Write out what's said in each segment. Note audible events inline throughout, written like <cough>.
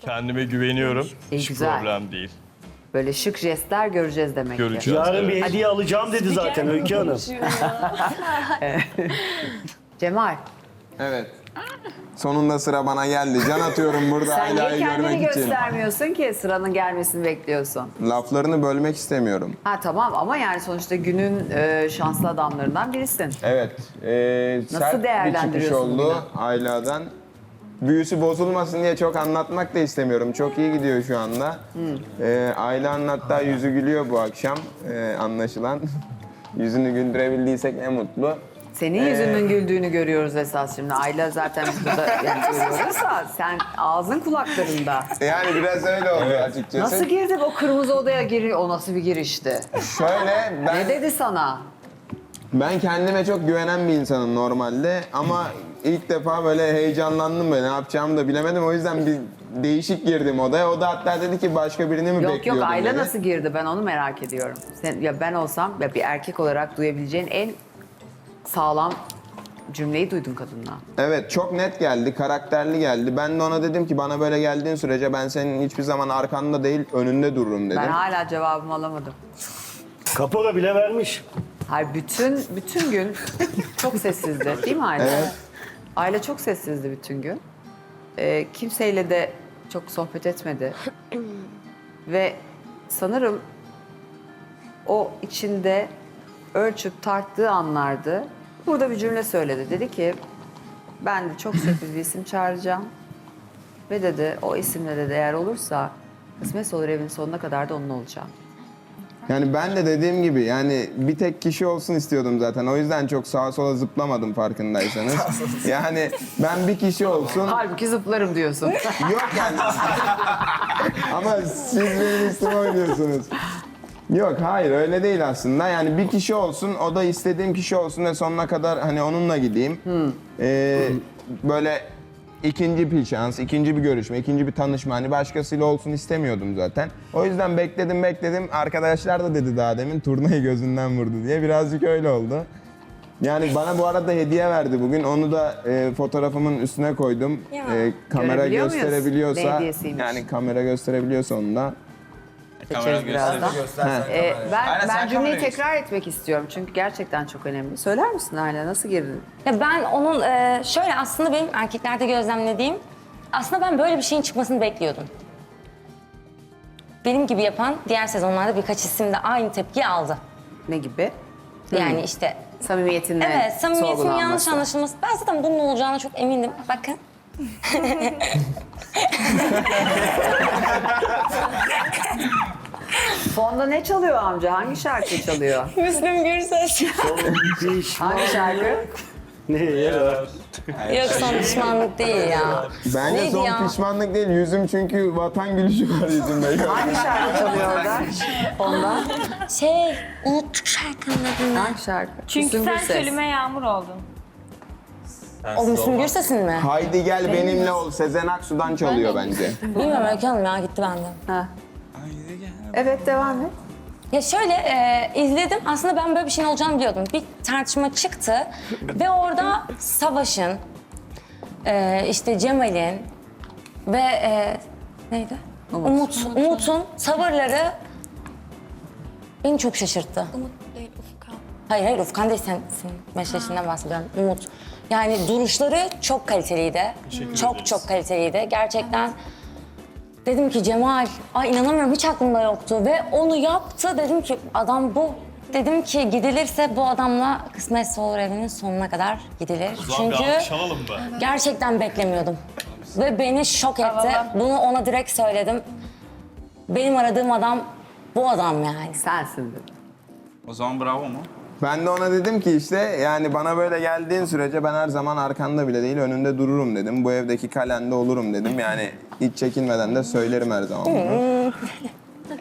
Kendime güveniyorum. İyi, Hiç güzel. problem değil. Böyle şık jestler göreceğiz demek ki. Göreceğiz. Yarın bir evet. hediye alacağım dedi zaten Öykü Hanım. <laughs> Cemal, Evet. Sonunda sıra bana geldi. Can atıyorum burada sen niye Ayla'yı kendini görmek için. göstermiyorsun ki sıranın gelmesini bekliyorsun? Laflarını bölmek istemiyorum. Ha tamam ama yani sonuçta günün e, şanslı adamlarından birisin. Evet. Nasıl sert bir çıkış değerlendiriyorsun oldu? Ayla'dan. Büyüsü bozulmasın diye çok anlatmak da istemiyorum. Çok iyi gidiyor şu anda. Hmm. Ee, Ayla'nın hatta yüzü gülüyor bu akşam ee, anlaşılan. <laughs> Yüzünü güldürebildiysek ne mutlu. Senin yüzünün güldüğünü görüyoruz esas şimdi. Ayla zaten biz burada <laughs> yani görüyoruz da sen ağzın kulaklarında. Yani biraz öyle oldu açıkçası. Nasıl girdin o kırmızı odaya giriyor? O nasıl bir girişti? Şöyle ben Ne dedi sana? Ben kendime çok güvenen bir insanım normalde ama ilk defa böyle heyecanlandım böyle ne yapacağımı da bilemedim. O yüzden bir değişik girdim odaya. O da hatta dedi ki başka birini mi Yok bekliyordun yok Ayla dedi. nasıl girdi ben onu merak ediyorum. Sen, ya ben olsam ya bir erkek olarak duyabileceğin en sağlam cümleyi duydun kadından. Evet çok net geldi, karakterli geldi. Ben de ona dedim ki bana böyle geldiğin sürece ben senin hiçbir zaman arkanda değil önünde dururum dedim. Ben hala cevabımı alamadım. Kapora bile vermiş. Hayır bütün bütün gün <laughs> çok sessizdi değil mi Ayla? Evet. Ayla çok sessizdi bütün gün. Ee, kimseyle de çok sohbet etmedi. <clears throat> Ve sanırım o içinde ölçüp tarttığı anlardı. Burada bir cümle söyledi. Dedi ki ben de çok sürpriz bir isim çağıracağım. Ve dedi o isimle de eğer olursa kısmet olur evin sonuna kadar da onun olacağım. Yani ben de dediğim gibi yani bir tek kişi olsun istiyordum zaten. O yüzden çok sağa sola zıplamadım farkındaysanız. <laughs> yani ben bir kişi olsun. Halbuki zıplarım diyorsun. Yok yani. <laughs> Ama siz benim üstüme oynuyorsunuz. Yok hayır öyle değil aslında. Yani bir kişi olsun o da istediğim kişi olsun ve sonuna kadar hani onunla gideyim. Ee, böyle ikinci bir şans, ikinci bir görüşme, ikinci bir tanışma hani başkasıyla olsun istemiyordum zaten. O yüzden bekledim bekledim. Arkadaşlar da dedi daha demin turnayı gözünden vurdu diye birazcık öyle oldu. Yani bana bu arada hediye verdi bugün. Onu da e, fotoğrafımın üstüne koydum. Ya. E, kamera? Ne gösterebiliyorsa hediyesiymiş? yani kamera gösterebiliyorsa onu da. Seçeriz birazdan. Ee, ben Aynen, ben cümleyi kamerayı tekrar etmek istiyorum çünkü gerçekten çok önemli. Söyler misin Ayla nasıl girdin? Ya ben onun e, şöyle aslında benim erkeklerde gözlemlediğim aslında ben böyle bir şeyin çıkmasını bekliyordum. Benim gibi yapan diğer sezonlarda birkaç isim de aynı tepki aldı. Ne gibi? Yani işte Samimiyetinle evet samimiyetin yanlış anlaşılması. Ben zaten bunun olacağına çok emindim. Bakın. <laughs> <laughs> Fonda ne çalıyor amca? Hangi şarkı çalıyor? <laughs> Müslüm Gürses. Hangi şarkı? Ne ya? Yok son pişmanlık değil ya. Bence Neydi son ya? pişmanlık değil. Yüzüm çünkü vatan gülüşü var yüzümde. <laughs> Hangi şarkı çalıyor orada? Fonda. Şey unuttuk şarkının adını. Hangi şarkı? Çünkü Müslüm sen Gürses. çölüme yağmur oldun. O Müslüm Gürses'in mi? Haydi gel benimle ol. Sezen Aksu'dan çalıyor bence. Bilmiyorum Öykü Hanım ya gitti benden. Ha. Evet devam et. Ya şöyle e, izledim. Aslında ben böyle bir şeyin olacağını biliyordum. Bir tartışma çıktı ve orada Savaş'ın, e, işte Cemal'in ve e, neydi? Umut. Umut'un tavırları beni çok şaşırttı. Umut değil Ufka. Hayır hayır Ufkan değil sen, senin meşleşinden bahsediyorum. Umut. Yani duruşları çok kaliteliydi. Çok çok kaliteliydi. Gerçekten dedim ki Cemal, ay inanamıyorum hiç aklımda yoktu. Ve onu yaptı. Dedim ki adam bu. Dedim ki gidilirse bu adamla kısmetse olur evinin sonuna kadar gidilir. Çünkü alalım mı? gerçekten beklemiyordum. Ve beni şok etti. Bunu ona direkt söyledim. Benim aradığım adam bu adam yani. Sensin. O zaman bravo mu? Ben de ona dedim ki işte yani bana böyle geldiğin sürece ben her zaman arkanda bile değil önünde dururum dedim. Bu evdeki kalende olurum dedim. Yani hiç çekinmeden de söylerim her zaman bunu. <laughs>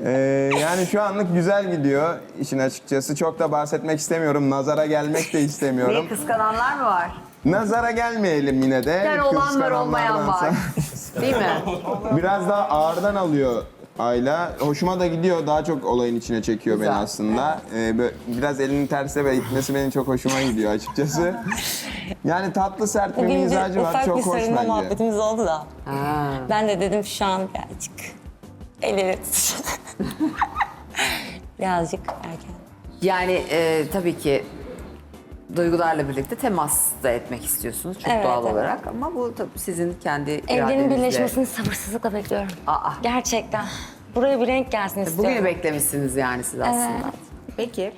Ee, yani şu anlık güzel gidiyor işin açıkçası. Çok da bahsetmek istemiyorum. Nazara gelmek de istemiyorum. <laughs> Niye kıskananlar mı var? Nazara gelmeyelim yine de. Yani olan var olmayan var. Kıskananlardansa. <laughs> Değil mi? Biraz daha ağırdan alıyor Ayla. Hoşuma da gidiyor. Daha çok olayın içine çekiyor beni Güzel. aslında. Ee, böyle biraz elini terse ve itmesi benim çok hoşuma gidiyor açıkçası. <laughs> Yani tatlı sert bir Bugün bir mizacı var. ufak Çok bir hoş sarılma bence. muhabbetimiz oldu da. Ha. Ben de dedim şu an birazcık elleri tut- <laughs> <laughs> birazcık erken. Yani e, tabii ki duygularla birlikte temas da etmek istiyorsunuz çok Evet, doğal evet. olarak ama bu tabii sizin kendi Evlerin iradenizle. birleşmesini sabırsızlıkla bekliyorum. Aa. Gerçekten. Buraya bir renk gelsin istiyorum. Bugünü beklemişsiniz yani siz aslında. Peki